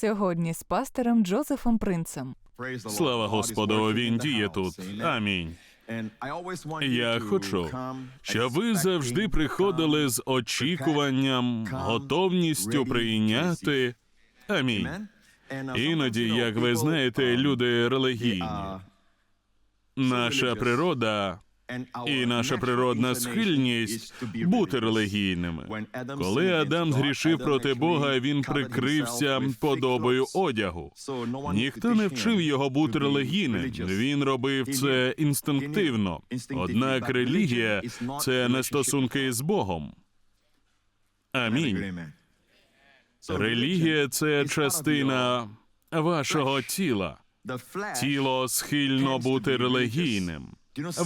Сьогодні з пастором Джозефом Принцем. Слава Господу, він діє тут. Амінь. Я хочу, щоб ви завжди приходили з очікуванням, готовністю прийняти. Амінь. Іноді, як ви знаєте, люди релігійні. Наша природа і наша природна схильність бути релігійними. Коли Адам згрішив проти Бога, він прикрився подобою одягу. Ніхто не вчив його бути релігійним. Він робив це інстинктивно. Однак релігія це не стосунки з Богом. Амінь. Релігія це частина вашого тіла. Тіло схильно бути релігійним.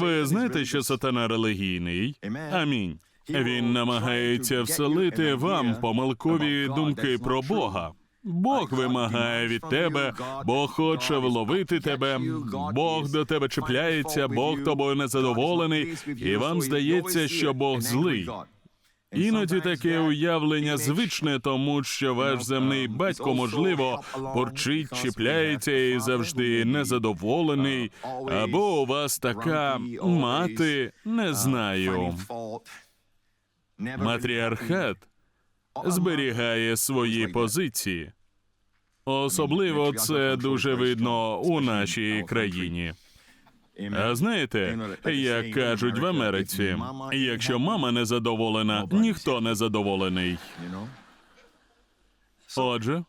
Ви знаєте, що сатана релігійний? Амінь. Він намагається вселити вам помилкові думки про Бога. Бог вимагає від тебе, Бог хоче вловити тебе, Бог до тебе чіпляється, Бог тобою незадоволений, і вам здається, що Бог злий. Іноді таке уявлення звичне, тому що ваш земний батько, можливо, порчить, чіпляється і завжди незадоволений, або у вас така мати, не знаю. Матріархат зберігає свої позиції. Особливо це дуже видно у нашій країні. А знаєте, як кажуть в Америці, якщо мама не задоволена, ніхто не задоволений. Отже,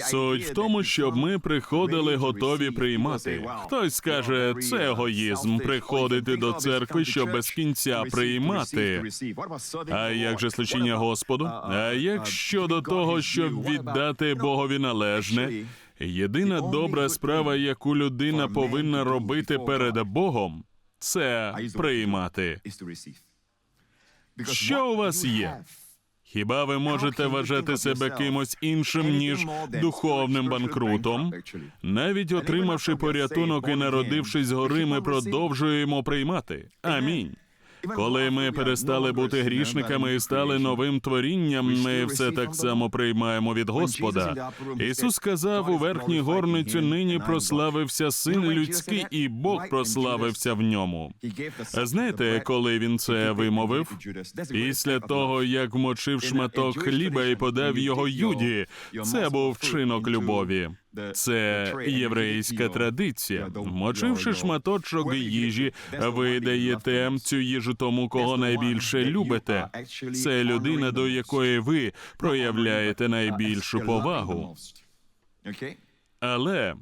суть в тому, щоб ми приходили готові приймати. Хтось скаже, це егоїзм приходити до церкви, щоб без кінця приймати. А як же служіння Господу? А як щодо того, щоб віддати Богові належне? Єдина добра справа, яку людина повинна робити перед Богом, це приймати. Що у вас є? Хіба ви можете вважати себе кимось іншим, ніж духовним банкрутом? Навіть отримавши порятунок і народившись згори, ми продовжуємо приймати. Амінь. Коли ми перестали бути грішниками і стали новим творінням, ми все так само приймаємо від Господа. Ісус сказав у верхній горницю: нині прославився син людський, і Бог прославився в ньому. Знаєте, коли він це вимовив? Після того, як вмочив шматок хліба і подав його Юді, це був вчинок любові. Це єврейська традиція. Мочивши шматочок їжі, ви даєте цю їжу тому, кого найбільше любите. Це людина, до якої ви проявляєте найбільшу повагу. Але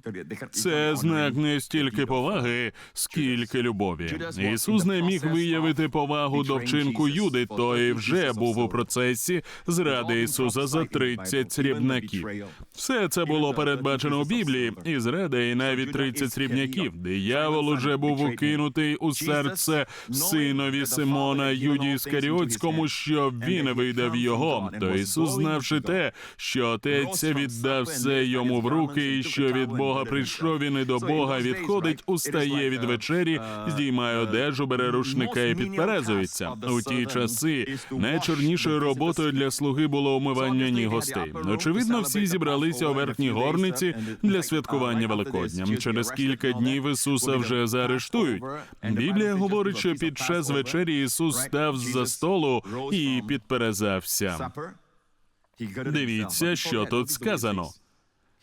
це знак не стільки поваги, скільки любові. Ісус не міг виявити повагу до вчинку Юди, той вже був у процесі зради Ісуса за 30 срібнаків. Все це було передбачено у Біблії, і зрада, і навіть 30 срібняків. Диявол уже був укинутий у серце синові Симона Юді Іскаріотському, щоб він видав його. То Ісус, знавши те, що отець віддав все йому в руки. Що від Бога прийшов він і до Бога відходить, устає від вечері, здіймає одежу, бере рушника і підперезується. У ті часи найчорнішою роботою для слуги було умивання ніг гостей. Очевидно, всі зібралися у верхній горниці для святкування Великодня. Через кілька днів Ісуса вже заарештують. Біблія говорить, що під час вечері Ісус став за столу і підперезався. Дивіться, що тут сказано.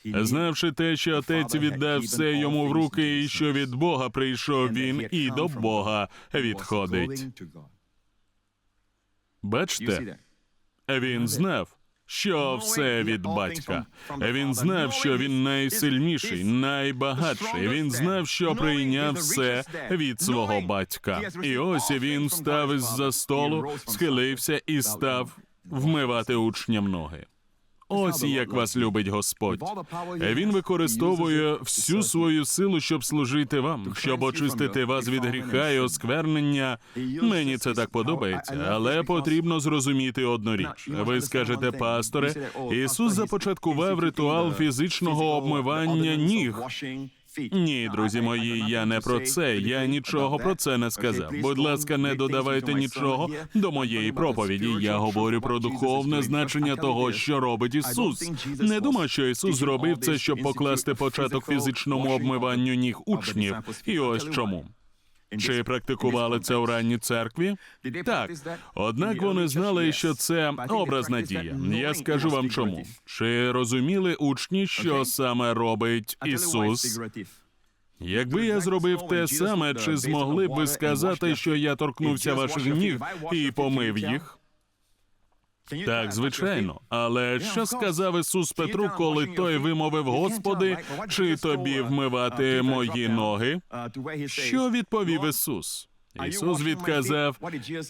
Знавши те, що отець віддав все йому в руки, і що від Бога прийшов він, і до Бога відходить. Бачте, він знав. Що все від батька. Він знав, що він найсильніший, найбагатший. Він знав, що прийняв все від свого батька. І ось він встав із за столу, схилився і став вмивати учням ноги. Ось як вас любить Господь. Він використовує всю свою силу, щоб служити вам, щоб очистити вас від гріха і осквернення. Мені це так подобається, але потрібно зрозуміти одну річ. Ви скажете, пасторе, Ісус започаткував ритуал фізичного обмивання ніг. Ні, друзі мої, я не про це. Я нічого про це не сказав. Будь ласка, не додавайте нічого до моєї проповіді. Я говорю про духовне значення того, що робить Ісус. Не думаю, що Ісус зробив це, щоб покласти початок фізичному обмиванню ніг учнів. І ось чому. Чи практикували це у ранній церкві? Так. Однак вони знали, що це образна дія. Я скажу вам чому. Чи розуміли учні, що саме робить Ісус? Якби я зробив те саме, чи змогли б ви сказати, що я торкнувся ваших ніг і помив їх? Так, звичайно. Але що сказав Ісус Петру, коли той вимовив, Господи, чи тобі вмивати мої ноги? Що відповів Ісус? Ісус відказав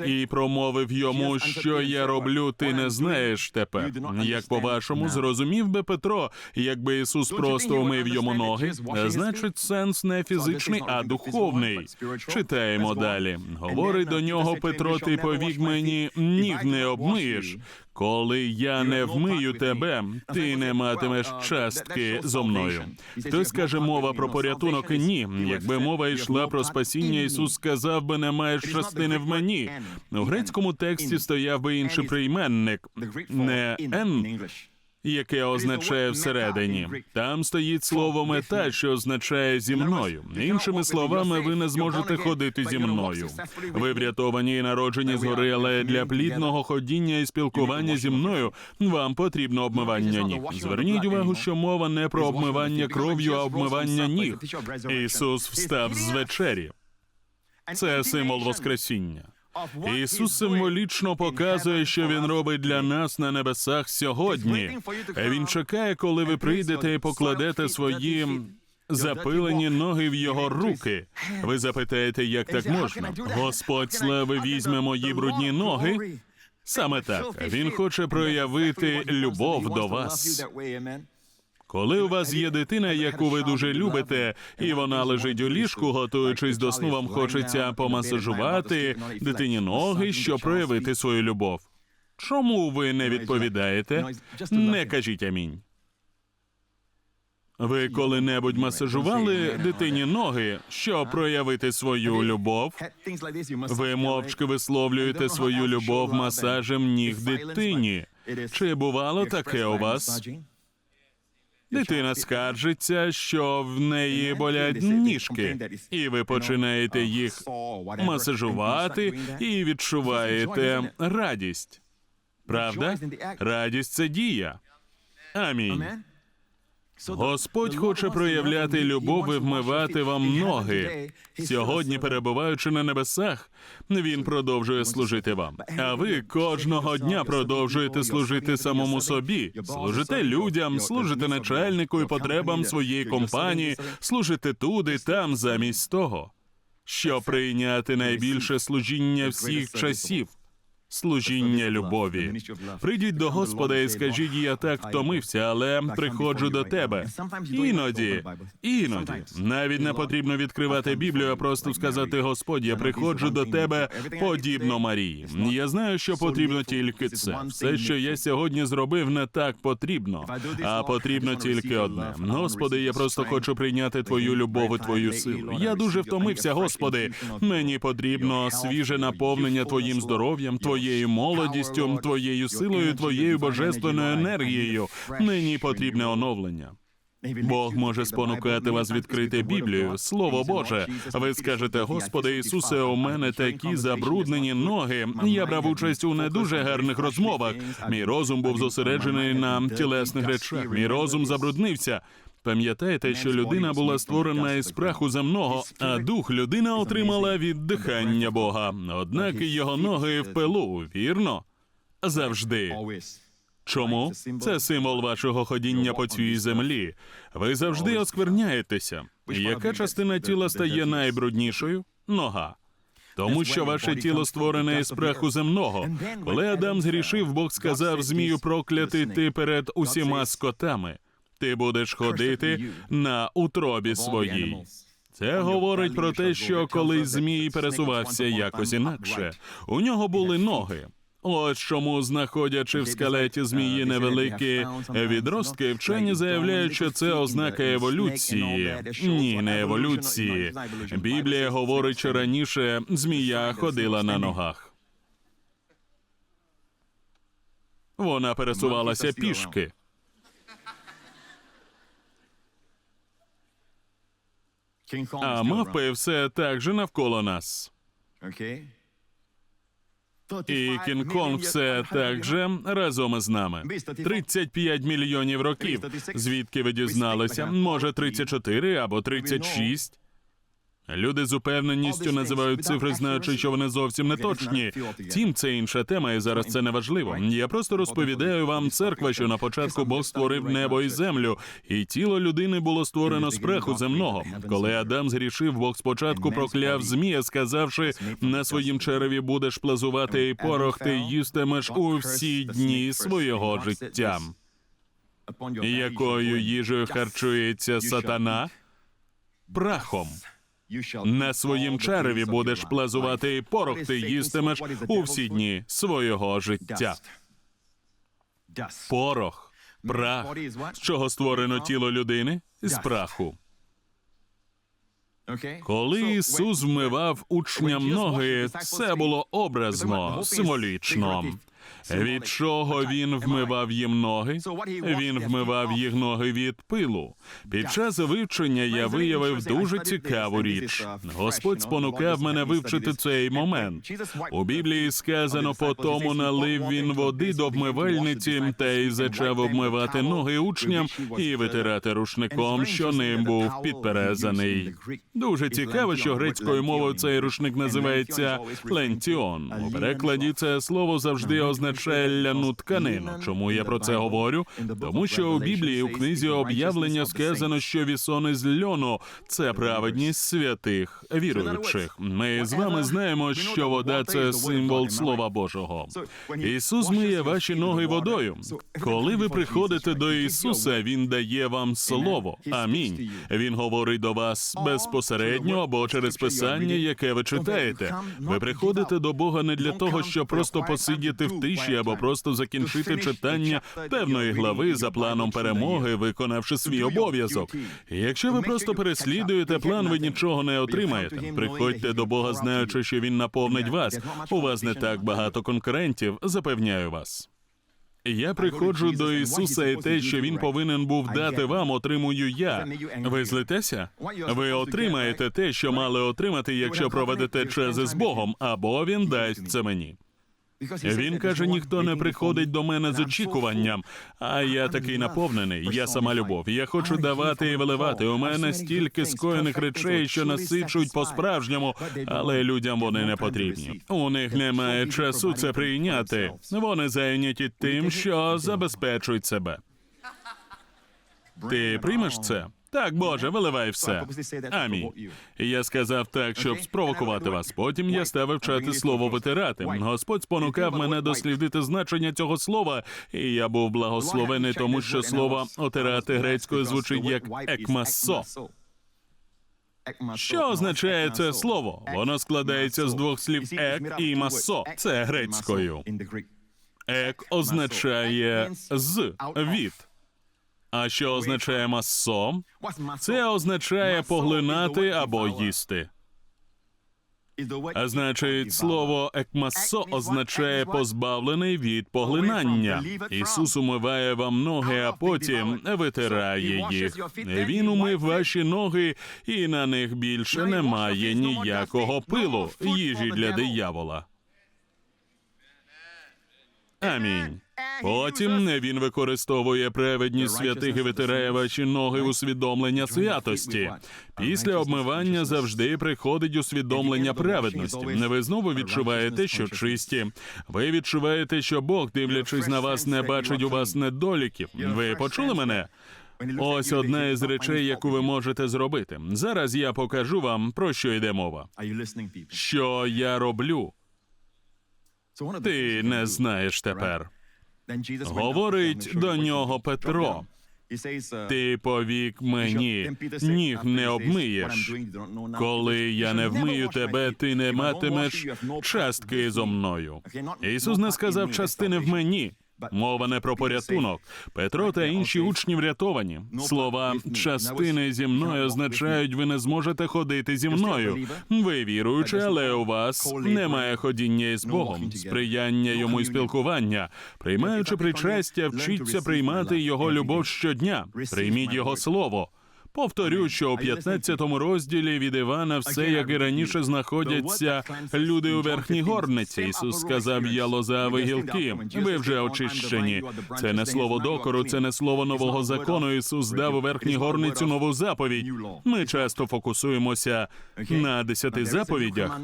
і промовив йому, що я роблю, ти не знаєш тепер. Як по-вашому, зрозумів би Петро, якби Ісус просто умив йому ноги, значить, сенс не фізичний, а духовний. Читаємо далі. Говорить до нього Петро, ти повік мені ніг не обмиєш. Коли я не вмию тебе, ти не матимеш частки зо мною. Хтось каже, мова про порятунок ні. Якби мова йшла про спасіння, Ісус сказав би, не маєш частини в мені. У грецькому тексті стояв би інший прийменник, не «ен», яке означає всередині. Там стоїть слово мета, що означає зі мною. Іншими словами, ви не зможете ходити зі мною. Ви врятовані і народжені згори, але для плідного ходіння і спілкування зі мною вам потрібно обмивання ніг. Зверніть увагу, що мова не про обмивання кров'ю, а обмивання ніг. Ісус встав з вечері. Це символ Воскресіння. Ісус символічно показує, що він робить для нас на небесах сьогодні. Він чекає, коли ви прийдете і покладете свої запилені ноги в його руки. Ви запитаєте, як так можна? Господь слави візьме мої брудні ноги. Саме так він хоче проявити любов до вас. Коли у вас є дитина, яку ви дуже любите, і вона лежить у ліжку, готуючись до сну, вам хочеться помасажувати дитині ноги, щоб проявити свою любов. Чому ви не відповідаєте? Не кажіть амінь. Ви коли-небудь масажували дитині ноги, щоб проявити свою любов? Ви мовчки висловлюєте свою любов масажем ніг дитині. Чи бувало таке у вас? Дитина скаржиться, що в неї болять ніжки, і ви починаєте їх масажувати і відчуваєте радість. Правда? Радість це дія. Амінь. Господь хоче проявляти любов і вмивати вам ноги. Сьогодні, перебуваючи на небесах, він продовжує служити вам. А ви кожного дня продовжуєте служити самому собі. Служите людям, служите начальнику і потребам своєї компанії, служите тут і там замість того, щоб прийняти найбільше служіння всіх часів. Служіння любові. Прийдіть до Господа і скажіть, я так втомився, але приходжу до тебе. Іноді, іноді. Навіть не потрібно відкривати Біблію, а просто сказати: Господь, я приходжу до тебе подібно Марії. Я знаю, що потрібно тільки це. Все, що я сьогодні зробив, не так потрібно, а потрібно тільки одне. Господи, я просто хочу прийняти твою любов і твою силу. Я дуже втомився, Господи. Мені потрібно свіже наповнення твоїм здоров'ям, твоєю молодістю, твоєю силою, твоєю божественною енергією. Мені потрібне оновлення. Бог може спонукати вас відкрити Біблію, Слово Боже. Ви скажете, Господи Ісусе, у мене такі забруднені ноги. Я брав участь у не дуже гарних розмовах. Мій розум був зосереджений на тілесних речах. Мій розум забруднився. Пам'ятаєте, що людина була створена із праху земного, а дух людина отримала від дихання Бога. Однак його ноги в пилу, вірно? Завжди. Чому? Це символ вашого ходіння по цій землі. Ви завжди оскверняєтеся. Яка частина тіла стає найбруднішою? Нога. Тому що ваше тіло створене із праху земного. Коли Адам згрішив, Бог сказав змію проклятий ти перед усіма скотами. Ти будеш ходити на утробі своїй. Це говорить про те, що колись змій пересувався якось інакше. У нього були ноги. Ось чому, знаходячи в скелеті змії невеликі відростки, вчені заявляють, що це ознака еволюції. Ні, не еволюції. Біблія говорить, що раніше змія ходила на ногах. Вона пересувалася пішки. А мавпи все так же навколо нас. І Кінг-Конг все так же разом із нами. 35 мільйонів років. Звідки ви дізналися? Може, 34 або 36? Люди з упевненістю називають цифри, знаючи, що вони зовсім не точні. Втім, це інша тема, і зараз це не важливо. Я просто розповідаю вам церква, що на початку Бог створив небо і землю, і тіло людини було створено з праху земного. Коли Адам згрішив, Бог спочатку прокляв змія, сказавши: на своїм череві будеш плазувати і порох, ти їстимеш у всі дні свого життя. Якою їжею харчується сатана? Прахом. На своїм череві будеш плазувати і порох, ти їстимеш у всі дні свого життя. Порох, прах. З чого створено тіло людини? З праху. Коли Ісус вмивав учням ноги, це було образно, символічно. Від чого він вмивав їм ноги? Він вмивав їх ноги від пилу. Під час вивчення я виявив дуже цікаву річ. Господь спонукав мене вивчити цей момент. У Біблії сказано, по тому налив він води до вмивальниці та й зачав обмивати ноги учням і витирати рушником, що ним був підперезаний. Дуже цікаво, що грецькою мовою цей рушник називається лентіон. У перекладі це слово завжди означає ляну тканину. Чому я про це говорю? Тому що у Біблії у книзі об'явлення сказано, що вісони з льону це праведність святих віруючих. Ми з вами знаємо, що вода це символ Слова Божого. Ісус миє ваші ноги водою. Коли ви приходите до Ісуса, Він дає вам слово. Амінь. Він говорить до вас безпосередньо або через писання, яке ви читаєте. Ви приходите до Бога не для того, щоб просто посидіти в тиші або просто закінчити читання певної глави за планом перемоги, виконавши свій обов'язок. Якщо ви просто переслідуєте план, ви нічого не отримаєте. Приходьте до Бога, знаючи, що він наповнить вас. У вас не так багато конкурентів, запевняю вас. Я приходжу до Ісуса, і те, що Він повинен був дати вам, отримую я. Ви злитеся? Ви отримаєте те, що мали отримати, якщо проведете час із Богом, або він дасть це мені. Він каже: ніхто не приходить до мене з очікуванням. А я такий наповнений. Я сама любов. Я хочу давати і виливати. У мене стільки скоєних речей, що насичують по-справжньому, але людям вони не потрібні. У них немає часу це прийняти. Вони зайняті тим, що забезпечують себе. Ти приймеш це? Так, Боже, виливай все. Амінь. Я сказав так, щоб спровокувати вас. Потім я став вивчати слово витирати. Господь спонукав мене дослідити значення цього слова, і я був благословений, тому що слово отирати грецькою звучить як екмасо. Що означає це слово? Воно складається з двох слів ек і масо. Це грецькою. Ек означає з від. А що означає масо? Це означає поглинати або їсти. А значить, слово екмасо означає позбавлений від поглинання. Ісус умиває вам ноги, а потім витирає їх. Він умив ваші ноги, і на них більше немає ніякого пилу, їжі для диявола. Амінь. Потім він використовує праведність святих і витирає ваші ноги усвідомлення святості. Після обмивання завжди приходить усвідомлення праведності. Ви знову відчуваєте, що чисті. Ви відчуваєте, що Бог, дивлячись на вас, не бачить у вас недоліків. Ви почули мене? Ось одна із речей, яку ви можете зробити. Зараз я покажу вам про що йде мова. Що я роблю? Ти не знаєш тепер. Говорить до нього Петро. Ти повік мені, ніг не обмиєш. Коли я не вмию тебе, ти не матимеш частки зо мною. Ісус не сказав частини в мені. Мова не про порятунок. Петро та інші учні врятовані. Слова частини зі мною означають, ви не зможете ходити зі мною. Ви віруючі, але у вас немає ходіння із Богом, сприяння йому і спілкування. Приймаючи причастя, вчіться приймати його любов щодня. Прийміть його слово. Повторю, що у 15 розділі від Івана все, як і раніше, знаходяться люди у верхній горниці. Ісус сказав: Я лоза, ви гілки. Ви вже очищені. Це не слово докору, це не слово нового закону. Ісус дав у верхній горницю нову заповідь. Ми часто фокусуємося на десяти заповідях.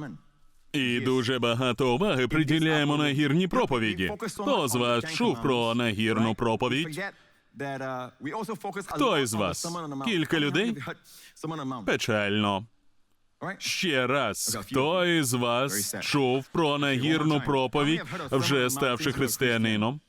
І дуже багато уваги приділяємо нагірній проповіді. Хто з вас чув про нагірну проповідь? Хто із вас? Кілька людей? Печально. Ще раз, хто із вас чув про нагірну проповідь, вже ставши християнином?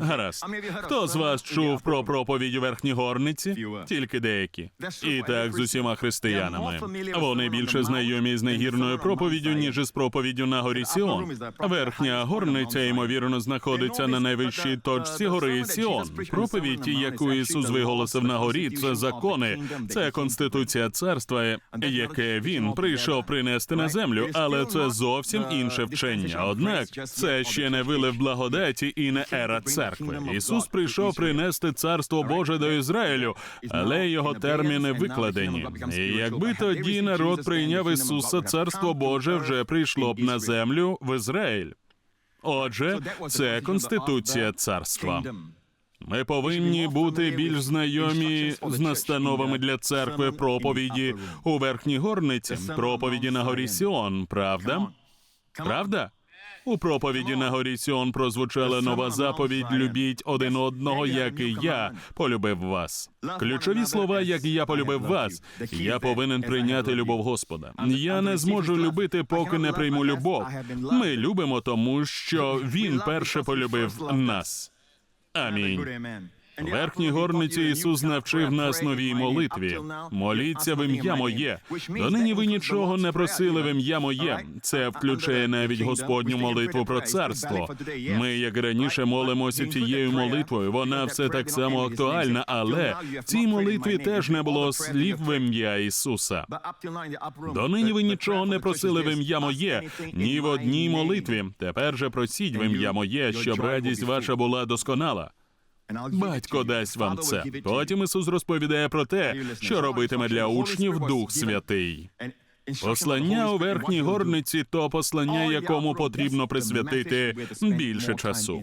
Гаразд. Хто з вас чув про проповідь у верхній горниці? Тільки деякі. І так з усіма християнами. Вони більше знайомі з нагірною проповіддю, ніж із проповіддю на горі Сіон. Верхня горниця, ймовірно, знаходиться на найвищій точці гори Сіон. Проповідь, яку Ісус виголосив на горі, це закони, це конституція царства, яке він прийшов принести на землю, але це зовсім інше вчення. Однак це ще не вилив благодаті і не ера церкви. Ісус прийшов принести царство Боже до Ізраїлю, але його терміни викладені. І якби тоді народ прийняв Ісуса, царство Боже вже прийшло б на землю в Ізраїль. Отже, це конституція царства. Ми повинні бути більш знайомі з настановами для церкви проповіді у верхній горниці, проповіді на горі Сіон, правда? Правда? У проповіді на горі Сіон прозвучала нова заповідь Любіть один одного, як і я полюбив вас. Ключові слова, як і я полюбив вас. Я повинен прийняти любов Господа. Я не зможу любити, поки не прийму любов. Ми любимо, тому що Він перше полюбив нас. Амінь. Верхній горниці Ісус навчив нас новій молитві. Моліться в ім'я моє. Донині ви нічого не просили в ім'я моє. Це включає навіть Господню молитву про царство. Ми, як раніше, молимося цією молитвою. Вона все так само актуальна, але в цій молитві теж не було слів в ім'я Ісуса. Донині ви нічого не просили в ім'я моє, ні в одній молитві. Тепер же просіть в ім'я моє, щоб радість ваша була досконала. Батько дасть вам це. Потім Ісус розповідає про те, що робитиме для учнів Дух Святий. Послання у верхній горниці то послання, якому потрібно присвятити більше часу,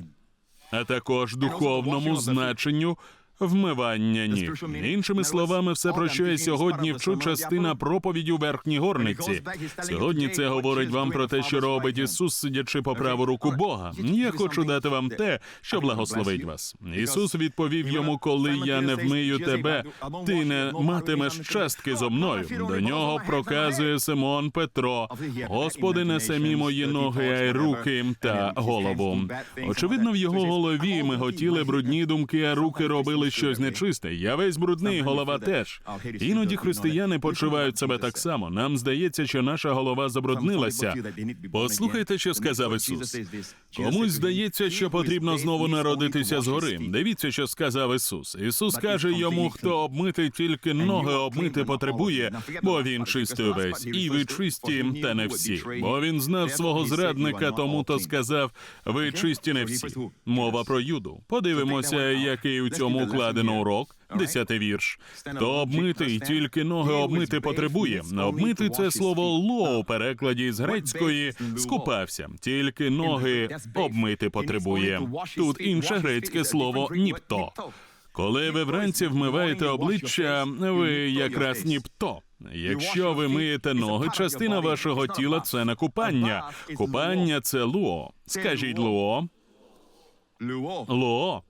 а також духовному значенню вмивання ніг. Іншими словами, все про що я сьогодні вчу частина проповіді у верхній горниці. Сьогодні це говорить вам про те, що робить Ісус, сидячи по праву руку Бога. Я хочу дати вам те, що благословить вас. Ісус відповів йому, коли я не вмию тебе, ти не матимеш частки зо мною. До нього проказує Симон Петро. Господи, не самі мої ноги, а й руки та голову. Очевидно, в його голові ми готіли брудні думки, а руки робили щось нечисте. Я весь брудний, голова теж. Іноді християни почувають себе так само. Нам здається, що наша голова забруднилася. Послухайте, що сказав Ісус. Комусь здається, що потрібно знову народитися згори. Дивіться, що сказав Ісус. Ісус каже йому, хто обмити тільки ноги, обмити потребує, бо він чистий увесь. І ви чисті, та не всі. Бо він знав свого зрадника, тому то сказав: ви чисті не всі. Мова про юду. Подивимося, який у цьому укладено урок. Десятий вірш. Хто обмитий, тільки ноги обмити потребує. Обмити це слово ло у перекладі з грецької скупався. Тільки ноги обмити потребує. Тут інше грецьке слово ніпто. Коли ви вранці вмиваєте обличчя, ви якраз ніпто. Якщо ви миєте ноги, частина вашого тіла це не купання. Купання це луо. Скажіть луо. Луо.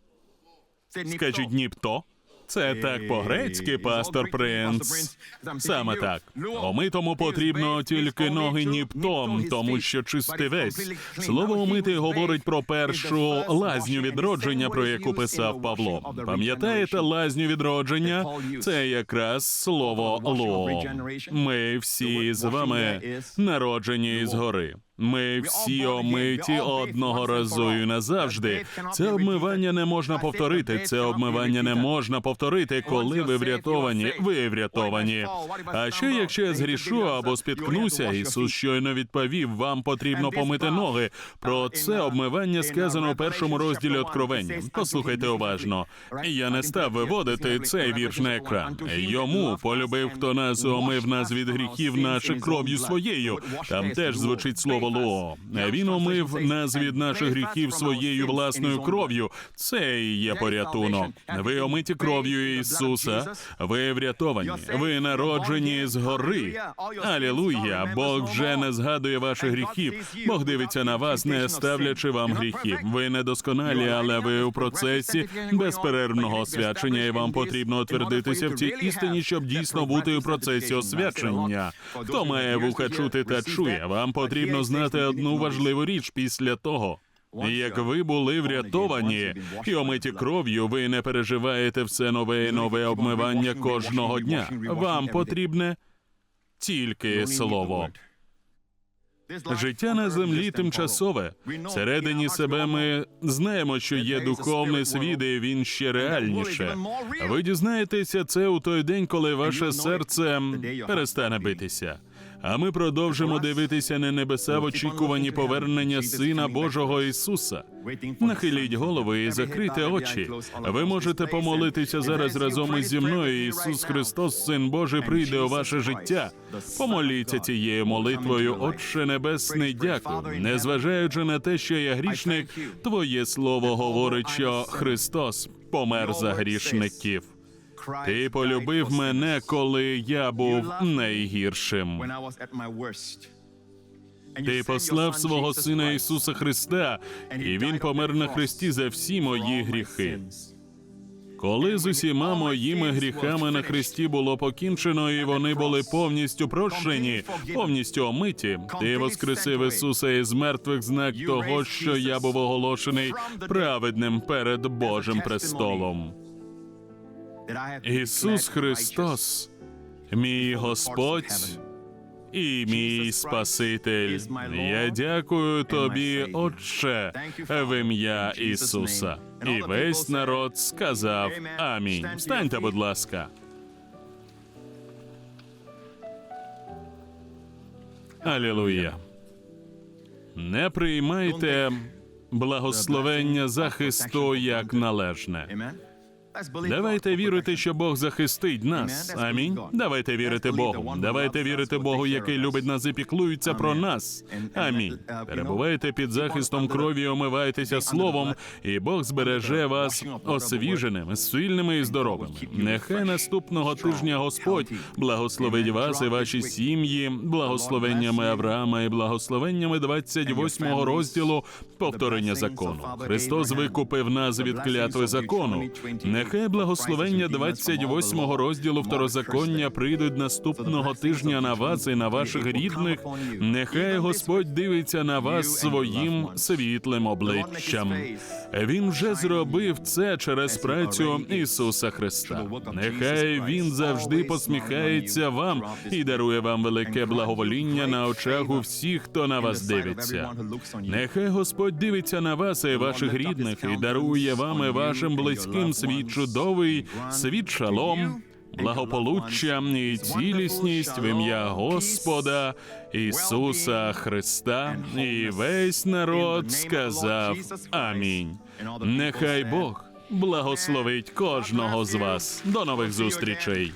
Скажіть ніпто. Це так по-грецьки, пастор принц. Саме так. Омитому потрібно тільки ноги ніпtom, тому що чистий весь. Слово омитий говорить про першу лазню відродження, про яку писав Павло. Пам'ятаєте лазню відродження? Це якраз слово ло. Ми всі з вами народжені згори. Ми всі омиті одного разу і назавжди. Це обмивання не можна повторити. Це обмивання не можна повторити, коли ви врятовані. Ви врятовані. А що якщо я згрішу або спіткнуся? Ісус щойно відповів: вам потрібно помити ноги. Про це обмивання сказано у першому розділі Откровення. Послухайте уважно. Я не став виводити цей вірш на екран. Йому полюбив, хто нас омив нас від гріхів наших кров'ю своєю. Там теж звучить слово ло. Він омив нас від наших гріхів своєю власною кров'ю. Це і є порятунок. Ви омиті кров'ю Ісуса. Ви врятовані. Ви народжені згори. Алілуя! Бог вже не згадує ваших гріхів. Бог дивиться на вас, не ставлячи вам гріхів. Ви недосконалі, але ви у процесі безперервного освячення, і вам потрібно утвердитися в цій істині, щоб дійсно бути у процесі освячення. Хто має вуха чути та чує, вам потрібно знати одну важливу річ після того. Як ви були врятовані і омиті кров'ю, ви не переживаєте все нове і нове обмивання кожного дня. Вам потрібне тільки слово. Життя на землі тимчасове. Всередині себе ми знаємо, що є духовний світ, і він ще реальніше. Ви дізнаєтеся це у той день, коли ваше серце перестане битися. А ми продовжимо дивитися на небеса в очікуванні повернення Сина Божого Ісуса. Нахиліть голови і закрийте очі. Ви можете помолитися зараз разом із зі мною. Ісус Христос, Син Божий, прийде у ваше життя. Помоліться цією молитвою, Отче Небесний, дякую. Незважаючи на те, що я грішник, Твоє слово говорить, що Христос помер за грішників. Ти полюбив мене, коли я був найгіршим. Ти послав свого сина Ісуса Христа, і Він помер на хресті за всі мої гріхи. Коли з усіма моїми гріхами на хресті було покінчено, і вони були повністю прощені, повністю омиті, ти воскресив Ісуса із мертвих знак того, що я був оголошений праведним перед Божим престолом. Ісус Христос, мій Господь і мій Спаситель. Я дякую тобі, Отче, в ім'я Ісуса. І весь народ сказав Амінь. Встаньте, будь ласка. Алілуя. Не приймайте благословення захисту як належне. Давайте вірити, що Бог захистить нас. Амінь. Давайте вірити Богу. Давайте вірити Богу, який любить нас і піклується про нас. Амінь. Перебувайте під захистом крові, омивайтеся словом, і Бог збереже вас освіженими, сильними і здоровими. Нехай наступного тижня Господь благословить вас і ваші сім'ї, благословеннями Авраама і благословеннями 28 розділу повторення закону. Христос викупив нас від клятви закону. Нехай благословення 28 розділу второзаконня прийдуть наступного тижня на вас і на ваших рідних. Нехай Господь дивиться на вас своїм світлим обличчям. Він вже зробив це через працю Ісуса Христа. Нехай Він завжди посміхається вам і дарує вам велике благовоління на очах у всіх, хто на вас дивиться. Нехай Господь дивиться на вас і ваших рідних і дарує вам і вашим близьким свій чудовий світ шалом, благополуччя і цілісність в ім'я Господа Ісуса Христа. І весь народ сказав Амінь. Нехай Бог благословить кожного з вас. До нових зустрічей.